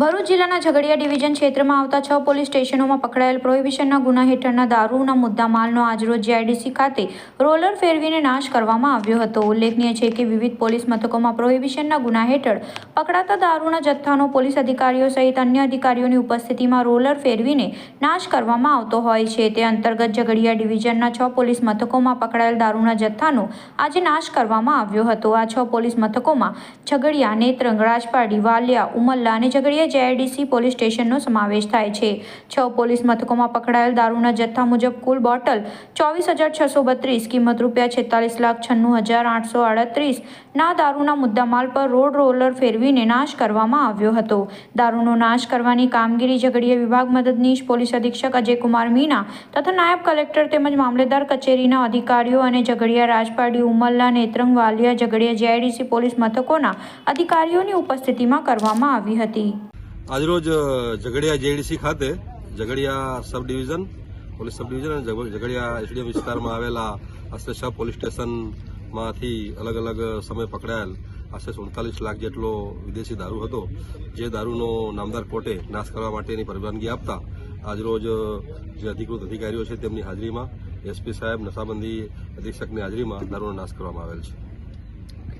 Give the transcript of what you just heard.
ભરૂચ જિલ્લાના ઝઘડિયા ડિવિઝન ક્ષેત્રમાં આવતા છ પોલીસ સ્ટેશનોમાં પકડાયેલ પ્રોહિબિશનના ગુના હેઠળના દારૂના મુદ્દામાલનો આજરોજ જીઆઈડીસી ખાતે રોલર ફેરવીને નાશ કરવામાં આવ્યો હતો. ઉલ્લેખનીય છે કે વિવિધ પોલીસ મથકોમાં પ્રોહિબિશનના ગુના હેઠળ પકડાતા દારૂના જથ્થાનો પોલીસ અધિકારીઓ સહિત અન્ય અધિકારીઓની ઉપસ્થિતિમાં રોલર ફેરવીને નાશ કરવામાં આવતો હોય છે. તે અંતર્ગત ઝઘડિયા ડિવિઝનના છ પોલીસ મથકોમાં પકડાયેલ દારૂના જથ્થાનો આજે નાશ કરવામાં આવ્યો હતો. આ છ પોલીસ મથકોમાં ઝઘડિયા, નેત્રંગ, રાજપાડી, વાલિયા, ઉમલ્લા અને ઝઘડિયા જેઆઈડીસી પોલીસ સ્ટેશનનો સમાવેશ થાય છે. છ પોલીસ મથકોમાં પકડાયેલ દારૂના જથ્થા મુજબ કુલ બોટલ ચોવીસ હજાર છસો બત્રીસ, કિંમત રૂપિયા છેતાલીસ લાખ છન્નું હજાર આઠસો આડત્રીસ ના દારૂના મુદ્દામાલ પર રોડ રોલર ફેરવીને નાશ કરવામાં આવ્યો હતો. દારૂનો નાશ કરવાની કામગીરી ઝઘડિયા વિભાગ મદદનીશ પોલીસ અધિક્ષક અજયકુમાર મીના તથા નાયબ કલેક્ટર તેમજ મામલેદાર કચેરીના અધિકારીઓ અને ઝઘડિયા રાજપાડી ઉમરલા નેત્રંગ, વાલિયા ઝઘડિયા જેઆઈડીસી પોલીસ મથકોના અધિકારીઓની ઉપસ્થિતિમાં કરવામાં આવી હતી. આજરોજ ઝઘડિયા જેડીસી ખાતે Jhagadia sub division, police sub division અને ઝઘડિયા એસડીએમ વિસ્તારમાં આવેલા આશરે પોલીસ સ્ટેશનમાંથી અલગ અલગ સમય પકડાયેલ આશરે સુડતાલીસ લાખ જેટલો વિદેશી દારૂ હતો. જે દારૂનો નામદાર કોર્ટે નાશ કરવા માટેની પરવાનગી આપતા આજરોજ જે અધિકૃત અધિકારીઓ છે તેમની હાજરીમાં એસપી સાહેબ, નશાબંધી અધિક્ષકની હાજરીમાં દારૂનો નાશ કરવામાં આવેલ છે.